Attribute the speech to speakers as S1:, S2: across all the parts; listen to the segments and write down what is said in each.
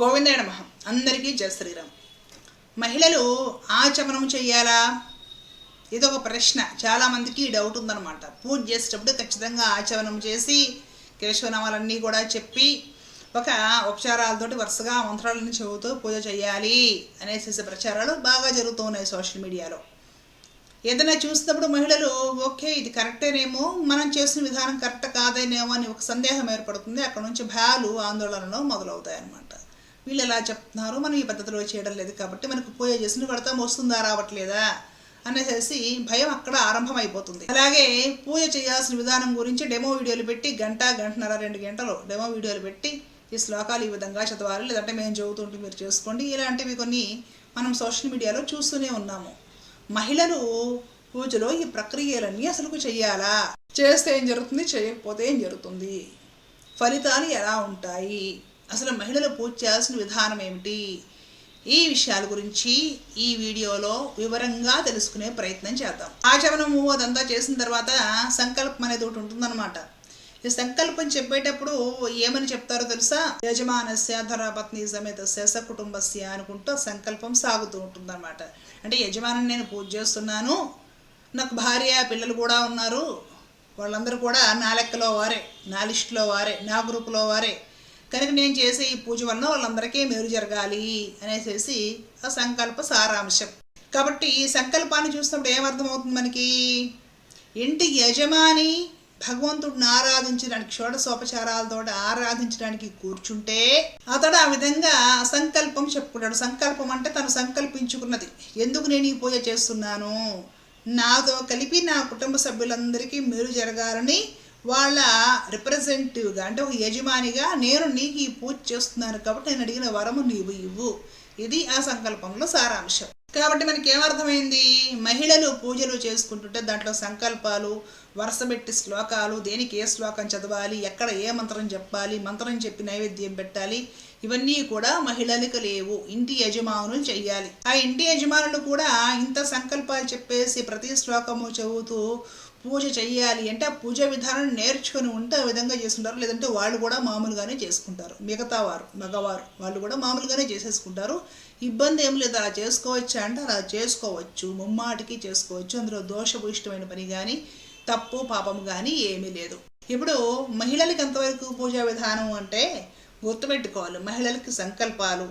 S1: గోవిందాయ నమ. అందరికీ జయ శ్రీరామ్. మహిళలు ఆచమనం చేయాలా ఇది ఒక ప్రశ్న. చాలామందికి డౌట్ ఉందన్నమాట. పూజ చేసేటప్పుడు ఖచ్చితంగా ఆచమనం చేసి కేశవనామాలన్నీ కూడా చెప్పి ఒక ఉపచారాలతోటి వరుసగా మంత్రాలన్నీ చెబుతూ పూజ చేయాలి అనేసి ప్రచారాలు బాగా జరుగుతూ ఉన్నాయి సోషల్ మీడియాలో. ఏదైనా చూసినప్పుడు మహిళలు ఓకే ఇది కరెక్టేనేమో మనం చేసిన విధానం కరెక్ట్ కాదేనేమో అని ఒక సందేహం ఏర్పడుతుంది. అక్కడ నుంచి భయాలు ఆందోళనలు మొదలవుతాయి అన్నమాట వీళ్ళు ఎలా చెప్తున్నారు? మనం ఈ పద్ధతిలో చేయడం లేదు కాబట్టి మనకు పూజ చేసిన ఫలితం వస్తుందా రావట్లేదా అనేసి భయం అక్కడ ఆరంభమైపోతుంది. అలాగే పూజ చేయాల్సిన విధానం గురించి డెమో వీడియోలు పెట్టి గంట గంటన్నర రెండు గంటలు డెమో వీడియోలు పెట్టి ఈ శ్లోకాలు ఈ విధంగా చదవాలి. లేదంటే మేము చదువుతుంటే మీరు చేసుకోండి. ఇలాంటివి కొన్ని మనం సోషల్ మీడియాలో చూస్తూనే ఉన్నాము. మహిళలు పూజలో ఈ ప్రక్రియలన్నీ అసలు చేయాలా చేస్తే ఏం జరుగుతుంది? చేయకపోతే ఏం జరుగుతుంది? ఫలితాలు ఎలా ఉంటాయి? అసలు మహిళలు పూజ చేయాల్సిన విధానం ఏమిటి? ఈ విషయాల గురించి ఈ వీడియోలో వివరంగా తెలుసుకునే ప్రయత్నం చేద్దాం. ఆచరణము అదంతా చేసిన తర్వాత సంకల్పం అనేది ఒకటి ఉంటుందన్నమాట. ఈ సంకల్పం చెప్పేటప్పుడు ఏమని చెప్తారో తెలుసా? యజమానస్య ధరాపత్ని సమేతస్య సకుటుంబస్య అనుకుంటూ సంకల్పం సాగుతూ ఉంటుందన్నమాట. అంటే యజమాని నేను పూజ చేస్తున్నాను నాకు భార్య పిల్లలు కూడా ఉన్నారు వాళ్ళందరూ కూడా నా లెక్కలో వారే నా లిస్టులో వారే నా గ్రూపులో వారే. కనుక నేను చేసే ఈ పూజ వలన వాళ్ళందరికీ మేలు జరగాలి అనేసి ఆ సంకల్ప సారాంశం. కాబట్టి ఈ సంకల్పాన్ని చూసినప్పుడు ఏమర్థమవుతుంది మనకి? ఇంటి యజమాని భగవంతుడిని ఆరాధించడానికి షోడశోపచారాలతో ఆరాధించడానికి కూర్చుంటే అతడు ఆ విధంగా సంకల్పం చెప్పుకుంటాడు. సంకల్పం అంటే తను సంకల్పించుకున్నది. ఎందుకు నేను ఈ పూజ చేస్తున్నాను? నాతో కలిపి నా కుటుంబ సభ్యులందరికీ మేలు జరగాలని వాళ్ళ రిప్రజెంటేటివ్గా అంటే ఒక యజమానిగా నేను నీకు ఈ పూజ చేస్తున్నాను కాబట్టి నేను అడిగిన వరము నీవు ఇవ్వు. ఇది ఆ సంకల్పంలో సారాంశం. కాబట్టి మనకి ఏమర్థమైంది మహిళలు పూజలు చేసుకుంటుంటే దాంట్లో సంకల్పాలు వరుసబెట్టి శ్లోకాలు దేనికి ఏ శ్లోకం చదవాలి ఎక్కడ ఏ మంత్రం చెప్పాలి మంత్రం చెప్పి నైవేద్యం పెట్టాలి ఇవన్నీ కూడా మహిళలకు లేవు. ఇంటి యజమానులు చెయ్యాలి. ఆ ఇంటి యజమానులు కూడా ఇంత సంకల్పాలు చెప్పేసి ప్రతి శ్లోకము చదువుతూ పూజ చేయాలి అంటే ఆ పూజ విధానం నేర్చుకొని ఉంటే ఆ విధంగా చేసుకుంటారు. లేదంటే వాళ్ళు కూడా మామూలుగానే చేసుకుంటారు. మిగతా వారు మగవారు వాళ్ళు కూడా మామూలుగానే చేసేసుకుంటారు. ఇబ్బంది ఏం లేదు. అలా చేసుకోవచ్చా అంటే అలా చేసుకోవచ్చు. ముమ్మాటికి చేసుకోవచ్చు. అందులో దోషభూయిష్టమైన పని కానీ తప్పు పాపం కానీ ఏమీ లేదు. ఇప్పుడు మహిళలకి ఎంతవరకు పూజా విధానం అంటే గుర్తుపెట్టుకోవాలి. మహిళలకి సంకల్పాలు.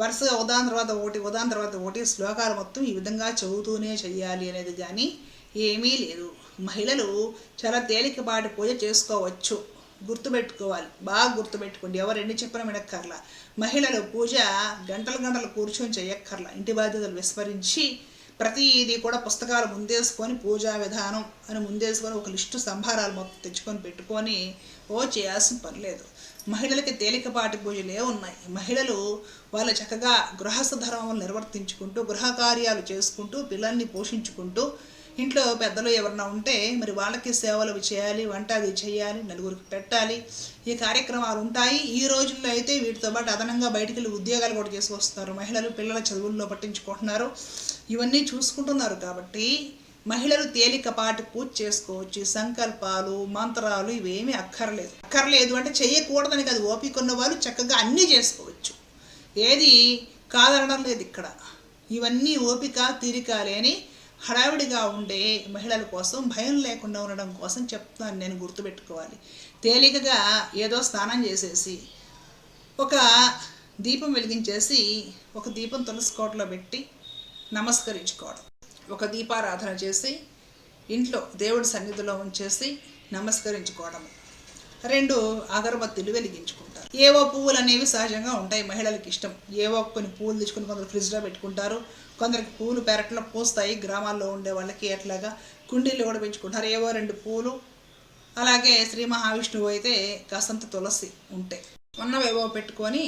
S1: వరుసగా ఉదాహరణ తర్వాత ఒకటి ఉదాహరణ తర్వాత ఒకటి శ్లోకాలు మొత్తం ఈ విధంగా చదువుతూనే చెయ్యాలి అనేది కానీ ఏమీ లేదు. మహిళలు చాలా తేలికపాటి పూజ చేసుకోవచ్చు. గుర్తుపెట్టుకోవాలి. బాగా గుర్తుపెట్టుకోండి. ఎవరు ఎన్ని చెప్పినా వినక్కర్లా. మహిళలు పూజ గంటలు గంటలు కూర్చొని చేయక్కర్లా ఇంటి బాధ్యతలు విస్మరించి ప్రతిదీ కూడా పుస్తకాలు ముందేసుకొని పూజా విధానం అని ముందేసుకొని ఒక లిస్టు సంభారాలు మొత్తం తెచ్చుకొని పెట్టుకొని ఓ చేయాల్సిన పని లేదు. మహిళలకి తేలికపాటి పూజలే ఉన్నాయి. మహిళలు వాళ్ళ చక్కగా గృహస్థ ధర్మం నిర్వర్తించుకుంటూ గృహ కార్యాలు చేసుకుంటూ పిల్లల్ని పోషించుకుంటూ ఇంట్లో పెద్దలు ఎవరన్నా ఉంటే మరి వాళ్ళకి సేవలు అవి చేయాలి వంట అది చేయాలి నలుగురికి పెట్టాలి. ఈ కార్యక్రమాలు ఉంటాయి. ఈ రోజుల్లో అయితే వీటితో పాటు అదనంగా బయటికి వెళ్ళి ఉద్యోగాలు కూడా చేసి వస్తున్నారు మహిళలు పిల్లల చదువుల్లో పట్టించుకుంటున్నారు. ఇవన్నీ చూసుకుంటున్నారు కాబట్టి మహిళలు తేలికపాటి పూజ చేసుకోవచ్చు. సంకల్పాలు మంత్రాలు ఇవేమీ అక్కర్లేదు. అక్కర్లేదు అంటే చేయకూడదని కాదు. ఓపిక ఉన్న వాళ్ళు చక్కగా అన్నీ చేసుకోవచ్చు. ఏది కాదనడం లేదు ఇక్కడ. ఇవన్నీ ఓపిక తీరిక లేని హడావిడిగా ఉండే మహిళల కోసం భయం లేకుండా ఉండడం కోసం చెప్తున్నాను నేను గుర్తుపెట్టుకోవాలి. తేలికగా ఏదో స్నానం చేసేసి ఒక దీపం వెలిగించేసి ఒక దీపం తులసి కోటలో పెట్టి నమస్కరించుకోవడం. ఒక దీపారాధన చేసి ఇంట్లో దేవుడి సన్నిధిలో ఉంచేసి నమస్కరించుకోవడం రెండు అగరబత్తులు వెలిగించుకుంటారు. ఏవో పువ్వులు అనేవి సహజంగా ఉంటాయి మహిళలకు ఇష్టం. ఏవో కొన్ని పువ్వులు తెచ్చుకుని కొందరు ఫ్రిడ్జ్లో పెట్టుకుంటారు. కొందరికి పూలు పెరట్లో పూస్తాయి. గ్రామాల్లో ఉండే వాళ్ళకి అట్లాగా కుండీలు కూడా పెంచుకుంటారు. ఏవో రెండు పూలు అలాగే శ్రీ మహావిష్ణువు అయితే కాసంత తులసి ఉంటాయి ఉన్నవేవో పెట్టుకొని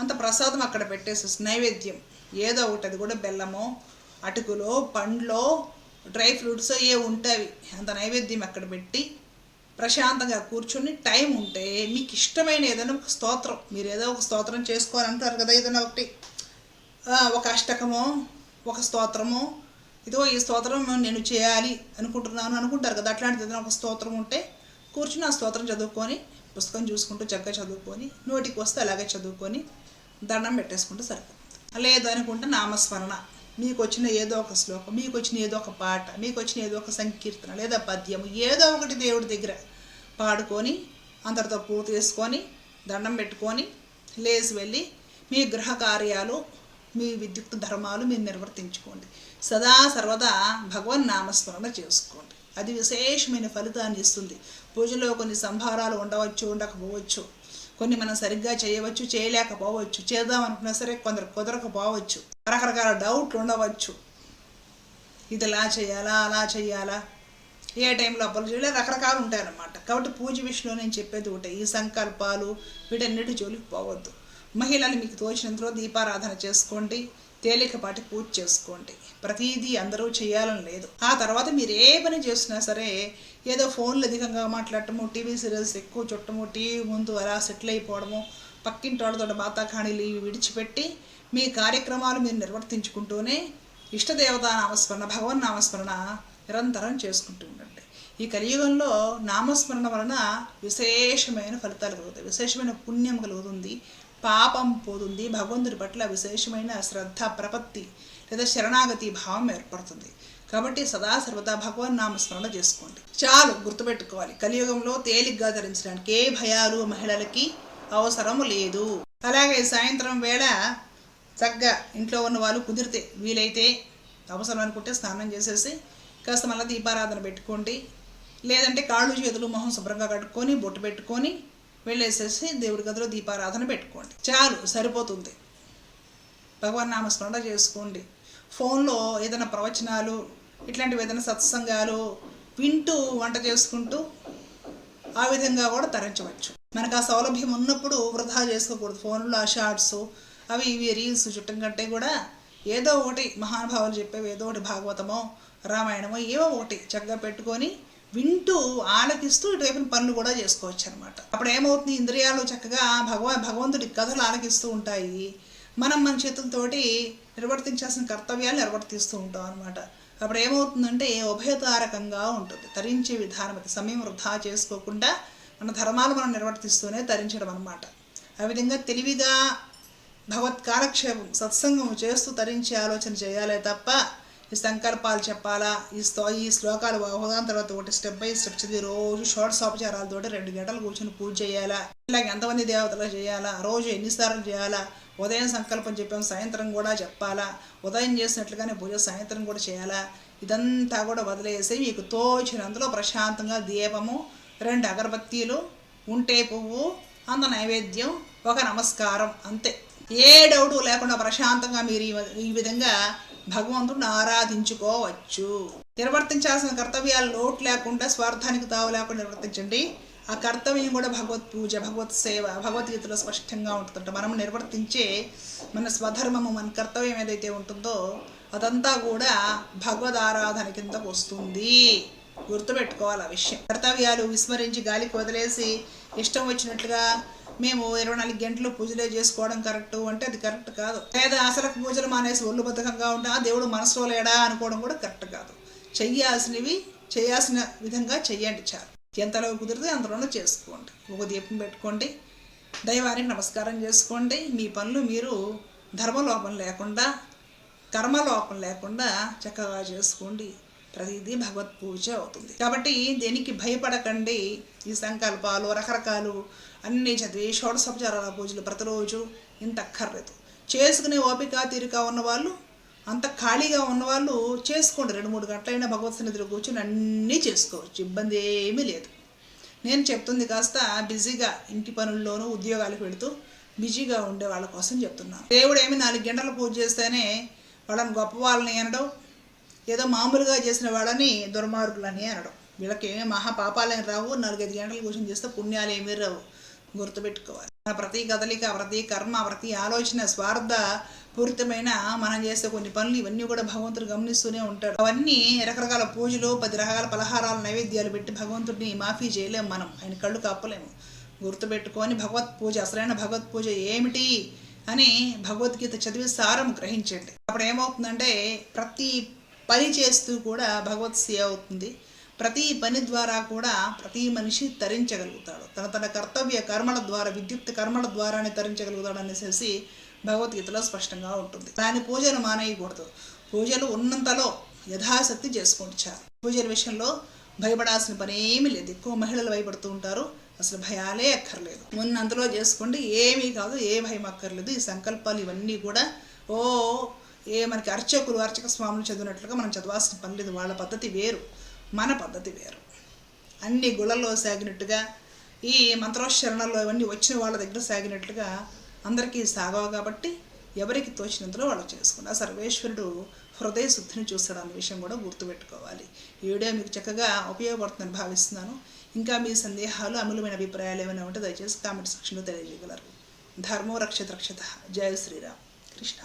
S1: అంత ప్రసాదం అక్కడ పెట్టేసి నైవేద్యం ఏదో ఒకటి అది కూడా బెల్లమో అటుకులో పండ్లో డ్రై ఫ్రూట్స్ ఏ ఉంటాయి అంత నైవేద్యం అక్కడ పెట్టి ప్రశాంతంగా కూర్చొని టైం ఉంటే మీకు ఇష్టమైన ఏదైనా ఒక స్తోత్రం. మీరు ఏదో ఒక స్తోత్రం చేసుకోవాలంటారు కదా ఏదైనా ఒకటి. ఒక అష్టకమో ఒక స్తోత్రమో ఇదిగో ఈ స్తోత్రం నేను చేయాలి అనుకుంటున్నాను అనుకుంటారు కదా అట్లాంటిది ఏదైనా ఒక స్తోత్రం ఉంటే కూర్చుని ఆ స్తోత్రం చదువుకొని పుస్తకం చూసుకుంటూ చక్కగా చదువుకొని నోటికి వస్తే అలాగే చదువుకొని దండం పెట్టేసుకుంటే సరిపోతుంది. లేదు అనుకుంటే నామస్మరణ. మీకు వచ్చిన ఏదో ఒక శ్లోకం మీకు వచ్చిన ఏదో ఒక పాట మీకు వచ్చిన ఏదో ఒక సంకీర్తన లేదా పద్యం ఏదో ఒకటి దేవుడి దగ్గర పాడుకొని అందరితో పూర్తి చేసుకొని దండం పెట్టుకొని లేచి వెళ్ళి మీ గృహ కార్యాలు మీ విద్యుత్ ధర్మాలు మీరు నిర్వర్తించుకోండి. సదా సర్వదా భగవన్ నామస్మరణ చేసుకోండి. అది విశేషమైన ఫలితాన్ని ఇస్తుంది. పూజలో కొన్ని సంభారాలు ఉండవచ్చు ఉండకపోవచ్చు. కొన్ని మనం సరిగ్గా చేయవచ్చు చేయలేకపోవచ్చు. చేద్దాం అనుకున్నా సరే కొందరు కుదరకపోవచ్చు. రకరకాల డౌట్లు ఉండవచ్చు. ఇది ఇలా చేయాలా అలా చేయాలా? ఏ టైంలో అప్పులు చేయాలి? రకరకాలు ఉంటాయన్నమాట. కాబట్టి పూజ విషయంలో నేను చెప్పేది ఒకటే. ఈ సంకల్పాలు వీటన్నిటి జోలికి పోవద్దు. మహిళలు మీకు తోచినంతలో దీపారాధన చేసుకోండి. తేలికపాటి పూజ చేసుకోండి. ప్రతిదీ అందరూ చేయాలని లేదు. ఆ తర్వాత మీరు ఏ పని చేసినా సరే ఏదో ఫోన్లు అధికంగా మాట్లాడటము టీవీ సీరియల్స్ ఎక్కువ చుట్టము టీవీ ముందు అలా సెటిల్ అయిపోవడము పక్కింటి వాళ్ళతో బాతాఖాణీలు ఇవి విడిచిపెట్టి మీ కార్యక్రమాలు మీరు నిర్వర్తించుకుంటూనే ఇష్టదేవత నామస్మరణ భగవన్ నామస్మరణ నిరంతరం చేసుకుంటూ ఉండండి. ఈ కలియుగంలో నామస్మరణ వలన విశేషమైన ఫలితాలు కలుగుతాయి. విశేషమైన పుణ్యం కలుగుతుంది పాపం పోతుంది భగవంతుడి పట్ల విశేషమైన శ్రద్ధ ప్రపత్తి లేదా శరణాగతి భావం ఏర్పడుతుంది. కాబట్టి సదా సర్వదా భగవన్ నామస్మరణ చేసుకోండి. చాలు గుర్తుపెట్టుకోవాలి. కలియుగంలో తేలిగ్గా ధరించడానికి ఏ భయాలు మహిళలకి అవసరం లేదు. అలాగే సాయంత్రం వేళ చక్కగా ఇంట్లో ఉన్న వాళ్ళు కుదిరితే వీలైతే అవసరం అనుకుంటే స్నానం చేసేసి కాస్త మళ్ళీ దీపారాధన పెట్టుకోండి. లేదంటే కాళ్ళు చేతులు మొహం శుభ్రంగా కట్టుకొని బొట్టు పెట్టుకొని వెళ్ళేసేసి దేవుడి గదిలో దీపారాధన పెట్టుకోండి. చాలు సరిపోతుంది. భగవాన్ నామస్మరణ చేసుకోండి. ఫోన్లో ఏదైనా ప్రవచనాలు ఇట్లాంటివి ఏదైనా సత్సంగాలు వింటూ వంట చేసుకుంటూ ఆ విధంగా కూడా తరించవచ్చు. మనకు ఆ సౌలభ్యం ఉన్నప్పుడు వృధా చేసుకోకూడదు. ఫోన్లో ఆ షార్ట్స్ అవి ఇవి రీల్స్ చుట్టం కంటే కూడా ఏదో ఒకటి మహానుభావులు చెప్పేవి ఏదో ఒకటి భాగవతమో రామాయణమో ఏవో ఒకటి చక్కగా పెట్టుకొని వింటూ ఆలకిస్తూ ఇటువైపున పనులు కూడా చేసుకోవచ్చు అనమాట అప్పుడు ఏమవుతుంది? ఇంద్రియాలు చక్కగా భగవ భగవంతుడి కథలు ఆలకిస్తూ ఉంటాయి. మనం మన చేతులతోటి నిర్వర్తించాల్సిన కర్తవ్యాలు నిర్వర్తిస్తూ ఉంటాం అనమాట అప్పుడు ఏమవుతుందంటే ఉభయతారకంగా ఉంటుంది. తరించే విధానం అది. సమయం వృధా చేసుకోకుండా మన ధర్మాలు మనం నిర్వర్తిస్తూనే తరించడం అనమాట ఆ విధంగా తెలివిగా భగవత్ కాలక్షేపం సత్సంగం చేస్తూ తరించి ఆలోచన చేయాలే తప్ప ఈ సంకల్పాలు చెప్పాలా? ఈ స్తో ఈ శ్లోకాలు అవగాహన తర్వాత ఒకటి స్టెప్ బై స్టెప్ చదివి రోజు షార్ట్ సోపచారాలతోటి రెండు గంటలు కూర్చొని పూజ చేయాలా? ఇలాగ ఎంతమంది దేవతలు చేయాలా? రోజు ఎన్నిసార్లు చేయాలా? ఉదయం సంకల్పం చెప్పాం సాయంత్రం కూడా చెప్పాలా? ఉదయం చేసినట్లుగానే పూజ సాయంత్రం కూడా చేయాలా? ఇదంతా కూడా వదిలేసి మీకు తోచినంతలో ప్రశాంతంగా దీపము రెండు అగరబత్తీలు ఉంటే పువ్వు అంత నైవేద్యం ఒక నమస్కారం అంతే. ఏ డౌటు లేకుండా ప్రశాంతంగా మీరు ఈ ఈ విధంగా భగవంతుడిని ఆరాధించుకోవచ్చు. నిర్వర్తించాల్సిన కర్తవ్యాలు లోటు లేకుండా స్వార్థానికి తావు లేకుండా నిర్వర్తించండి. ఆ కర్తవ్యం కూడా భగవత్ పూజ భగవత్ సేవ భగవద్గీతలో స్పష్టంగా ఉంటుందంట. మనం నిర్వర్తించే మన స్వధర్మము మన కర్తవ్యం ఏదైతే ఉంటుందో అదంతా కూడా భగవద్ ఆరాధన కిందకు వస్తుంది. గుర్తుపెట్టుకోవాలి ఆ విషయం. కర్తవ్యాలు విస్మరించి గాలికి వదిలేసి ఇష్టం వచ్చినట్లుగా మేము ఇరవై నాలుగు గంటలు పూజలే చేసుకోవడం కరెక్ట్ అంటే అది కరెక్ట్ కాదు. లేదా అసలు పూజలు మానేసి ఒళ్ళు బద్ధకంగా ఉంటా దేవుడు మనసులో లేడా అనుకోవడం కూడా కరెక్ట్ కాదు. చెయ్యాల్సినవి చేయాల్సిన విధంగా చెయ్యండి చాలు. ఎంతలో కుదిరితే అంతలోనూ చేసుకోండి. ఒక దీపం పెట్టుకోండి. దైవానికి నమస్కారం చేసుకోండి. మీ పనులు మీరు ధర్మలోపం లేకుండా కర్మలోపం లేకుండా చక్కగా చేసుకోండి. ప్రతిదీ భగవత్ పూజ అవుతుంది. కాబట్టి దేనికి భయపడకండి. ఈ సంకల్పాలు రకరకాలు అన్నీ చదివి షోడసోపచారాల పూజలు ప్రతిరోజు ఇంత అక్కర్లేదు. చేసుకునే ఓపిక తీరిక ఉన్నవాళ్ళు అంత ఖాళీగా ఉన్నవాళ్ళు చేసుకోండి. రెండు మూడు గంటలైనా భగవత్ సన్నిధిలో కూర్చొని అన్నీ చేసుకోవచ్చు. ఇబ్బంది ఏమీ లేదు. నేను చెప్తుంది కాస్త బిజీగా ఇంటి పనుల్లోనూ ఉద్యోగాలకు వెళుతూ బిజీగా ఉండే వాళ్ళ కోసం చెప్తున్నాను దేవుడు ఏమి నాలుగు గంటలు పూజ చేస్తేనే వాళ్ళని గొప్ప వాళ్ళని అనడం ఏదో మామూలుగా చేసిన వాళ్ళని దుర్మార్గులని అనడం. వీళ్ళకి ఏమీ మహా రావు. నాలుగైదు గంటలు కూర్చొని చేస్తే పుణ్యాలు ఏమీ రావు. గుర్తుపెట్టుకోవాలి. మన ప్రతి కదలిక ప్రతి కర్మ ప్రతి ఆలోచన స్వార్థ పూరితమైన మనం చేసే కొన్ని పనులు ఇవన్నీ కూడా భగవంతుడు గమనిస్తూనే ఉంటాడు. అవన్నీ రకరకాల పూజలు పది రకాల పలహారాలు నైవేద్యాలు పెట్టి భగవంతుడిని మాఫీ చేయలేము మనం. ఆయన కళ్ళు కప్పలేము గుర్తుపెట్టుకొని భగవత్ పూజ అసలైన భగవత్ పూజ ఏమిటి అని భగవద్గీత చదివి సారం గ్రహించండి. అప్పుడు ఏమవుతుందంటే ప్రతి పని చేస్తూ కూడా భగవత్ సేవ అవుతుంది. ప్రతి పని ద్వారా కూడా ప్రతి మనిషి తరించగలుగుతాడు. తన తన కర్తవ్య కర్మల ద్వారా విద్యుత్ కర్మల ద్వారానే తరించగలుగుతాడు అనేసి భగవద్గీతలో స్పష్టంగా ఉంటుంది. దాని పూజలు మానేయకూడదు. పూజలు ఉన్నంతలో యథాశక్తి చేసుకోండి చాలు. పూజల విషయంలో భయపడాల్సిన పని ఏమీ లేదు. ఎక్కువ మహిళలు భయపడుతూ ఉంటారు. అసలు భయాలే అక్కర్లేదు. ఉన్నంతలో చేసుకోండి. ఏమీ కాదు ఏ భయం అక్కర్లేదు. ఈ సంకల్పాలు ఇవన్నీ కూడా ఓ ఏ మనకి అర్చకులు అర్చక స్వాములు చదివినట్లుగా మనం చదవాల్సిన పని లేదు. వాళ్ళ పద్ధతి వేరు. మన పద్ధతి వేరు. అన్ని గుళ్ళల్లో సాగినట్టుగా ఈ మంత్రోచ్చరణలో ఇవన్నీ వచ్చిన వాళ్ళ దగ్గర సాగినట్లుగా అందరికీ సాగవు కాబట్టి ఎవరికి తోచినంతలో వాళ్ళు చేసుకున్నారు. ఆ సర్వేశ్వరుడు హృదయ శుద్ధిని చూస్తాడు అన్న విషయం కూడా గుర్తుపెట్టుకోవాలి. ఈ వీడియో మీకు చక్కగా ఉపయోగపడుతుందని భావిస్తున్నాను. ఇంకా మీ సందేహాలు అమూల్యమైన అభిప్రాయాలు ఏమైనా ఉంటే దయచేసి కామెంట్ సెక్షన్లో తెలియజేయగలరు. ధర్మో రక్షత రక్షత. జయ శ్రీరామ్. కృష్ణ